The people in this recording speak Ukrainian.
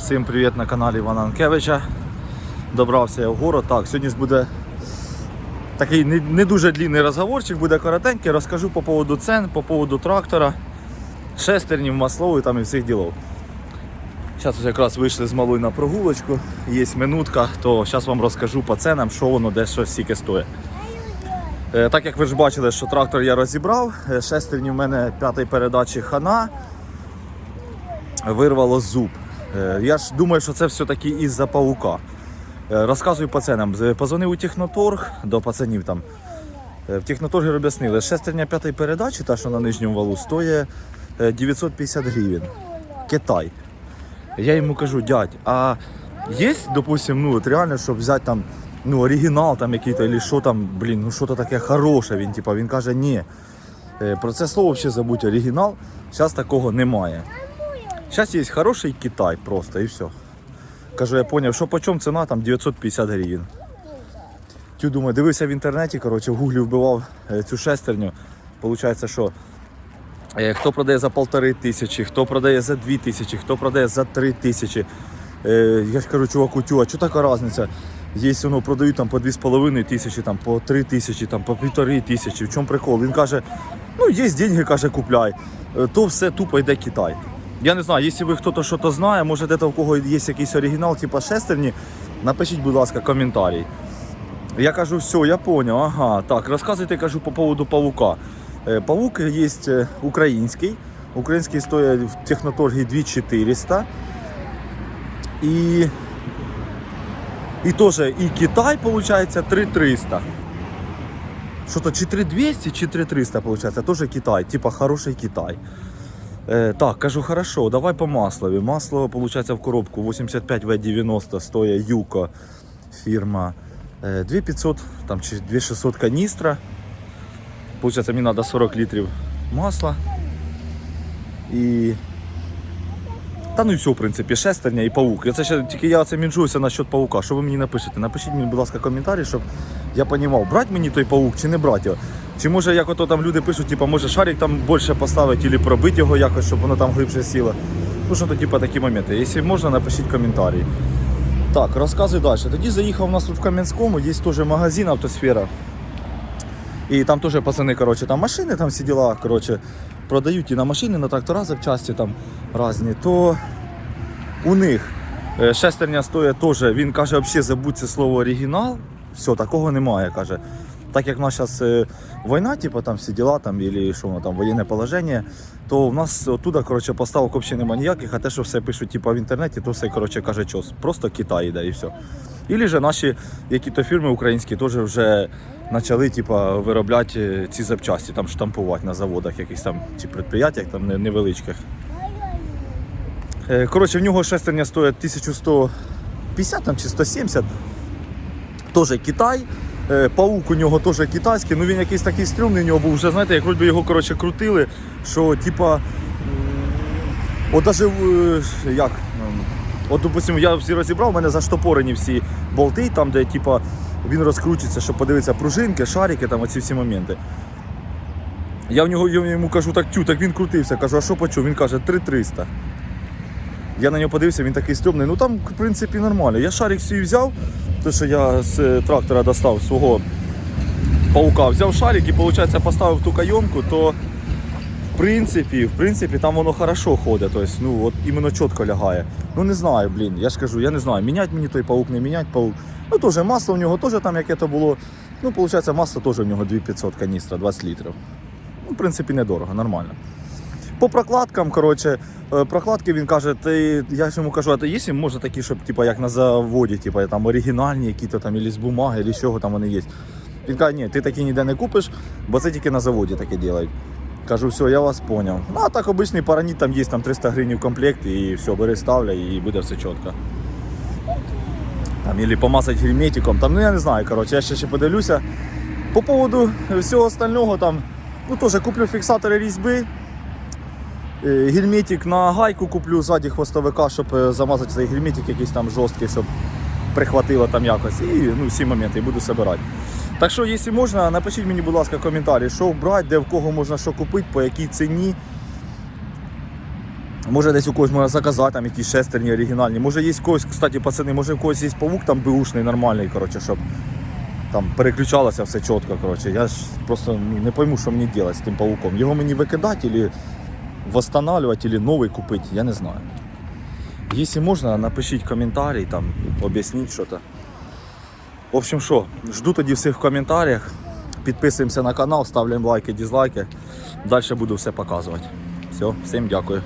Всім привіт на каналі Івана Анкевича. Добрався я в город. Так, сьогодні ж буде такий не, не дуже длинний розговорчик, буде коротенький. Розкажу по поводу цен, по поводу трактора, шестернів, маслової там і всіх ділов. Зараз якраз вийшли з малою на прогулочку, є минутка, то зараз вам розкажу по ценам, що воно де що стільки стоїть. Е, Так як ви ж бачили, що трактор я розібрав, е, шестерні в мене п'ятої передачі хана вирвало зуб. Е, Я ж думаю, що це все-таки із-за паука. Е, Розказую. З- Позвонив у Техноторг до пацанів там. Е, В Техноторгі об'яснили, шестерня п'ятої передачі, та що на нижньому валу, стоїть е, 950 гривень. Китай. Я йому кажу, дядь, а є, допустим, ну реально, щоб взяти там ну, оригінал там який-то, або що там, блін, ну що таке хороше. Він, типа, він каже, ні. Про це слово взагалі забудь оригінал. Зараз такого немає. Зараз є хороший Китай просто і все. Кажу, я зрозумів, що по чому ціна там 950 гривень. Тю думаю, дивився в інтернеті, коротше, в гуглі вбивав е, цю шестерню. Получається, що е, хто продає за полтори тисячі, хто продає за дві тисячі, хто продає за три тисячі. Е, Я ж кажу, чуваку, тю, а що така різниця? Є воно продають там по 2,5 тисячі, там, по 3 тисячі, там, по півтори тисячі. В чому прикол? Він каже, ну є деньги, каже, купляй. То все тупо йде Китай. Я не знаю, якщо ви хтось щось знає, може де у кого є якийсь оригінал, типу шестерні, напишіть, будь ласка, коментарій. Я кажу, все, я понял, ага. Так, розказуйте, кажу, по поводу павука. Е, Павук є е, український. Український стоїть в техноторгі 2400. І, і теж і Китай, виходить, 3300. Що то чи 3200, чи 3300, виходить, теж Китай, типа хороший Китай. Е, так, кажу, хорошо, давай по маслові. Масло, виходить, в коробку 85В90 стоїть Юко фірма. Е, 2500 там, чи 2600 каністра. Получается, мені треба 40 літрів масла. І. Та ну і все, в принципі, шестерня і паук. Я це ще тільки я це мінжуюся насчет паука. Що ви мені напишете? Напишіть мені, будь ласка, коментарі, щоб я розумів, брати мені той паук чи не брати його. Чи може, як ото там люди пишуть, типу, може шарик там більше поставити, або пробити його якось, щоб воно там глибше сіло. Ну що то, типу, такі моменти. Якщо можна, напишіть коментарі. Так, розказуй далі. Тоді заїхав у нас тут в Кам'янському, є теж магазин автосфера. І там теж пацани, коротше, там машини, там всі діла, коротше, продають і на машини, на трактора запчасті там різні. То у них е, шестерня стоїть теж, він каже, взагалі забудь це слово оригінал. Все, такого немає, каже. Так як в нас зараз війна, типу, там всі діла, там, або що воно там, воєнне положення, то в нас оттуда, коротше, поставок взагалі немає ніяких, а те, що все пишуть типу, в інтернеті, то все, коротше, каже, чос. Просто Китай йде і все. Ілі же наші які-то фірми українські теж вже почали типу, виробляти ці запчасті, там штампувати на заводах, якихось там чи підприємствах там невеличких. Е, Коротше, в нього шестерня стоїть 1150 там, чи 170. Теж Китай. Е, Паук у нього теж китайський, ну він якийсь такий стрімний у нього був, вже знаєте, як вроді його коротше, крутили, що типа. От даже як. От, допустим, я всі розібрав, у мене заштопорені всі болти, там, де типа, він розкручується, щоб подивитися пружинки, шарики, там оці всі моменти. Я в нього я йому кажу, так тю, так він крутився. Кажу, а що почув? Він каже, 3300. Я на нього подивився, він такий стрьомний. Ну там, в принципі, нормально. Я шарик свій взяв, то що я з е, трактора достав свого паука, взяв шарик і, виходить, поставив ту кайонку, то в принципі, в принципі, там воно хорошо ходить. Тобто, ну, от іменно чітко лягає. Ну не знаю, блін. Я ж кажу, я не знаю, міняти мені той паук, не міняти паук. Ну теж масло у нього теж там яке то було. Ну, виходить, масло теж у нього 2500 каністра, 20 літрів. Ну, в принципі, недорого, нормально. По прокладкам, коротше, е, прокладки він каже, ти, я йому кажу, а ти є може такі, щоб типа, як на заводі, типа, там оригінальні, які-то там, ілі з бумаги, або з чого там вони є. Він каже, ні, ти такі ніде не купиш, бо це тільки на заводі таке роблять. Кажу, все, я вас поняв. Ну, а так обичний параніт там є, там 300 гривень комплект, і все, бери, ставля, і буде все чітко. Там, ілі помазати герметиком, там, ну я не знаю, коротше, я ще, ще подивлюся. По поводу всього остального, там, ну теж куплю фіксатори різьби. Е, Гельметик на гайку куплю ззаді хвостовика, щоб е, замазати цей гельметик якийсь там жорсткий, щоб прихватило там якось. І ну, всі моменти і буду збирати. Так що, якщо можна, напишіть мені, будь ласка, коментарі, що брати, де в кого можна що купити, по якій ціні. Може десь у когось можна заказати там якісь шестерні оригінальні. Може є когось, кстати, пацани, може у когось є павук там беушний, нормальний, коротше, щоб там переключалося все чітко. Коротше. Я ж просто ну, не пойму, що мені робити з тим павуком. Його мені викидати, або восстанавливати, или новый купить, я не знаю. Если можно, напишіть коментарі, там, щось. В общем, що, жду тоді всіх в коментарях. Підписуємося на канал, ставим лайки, дизлайки. Далі буду все показувати. Все, всім дякую.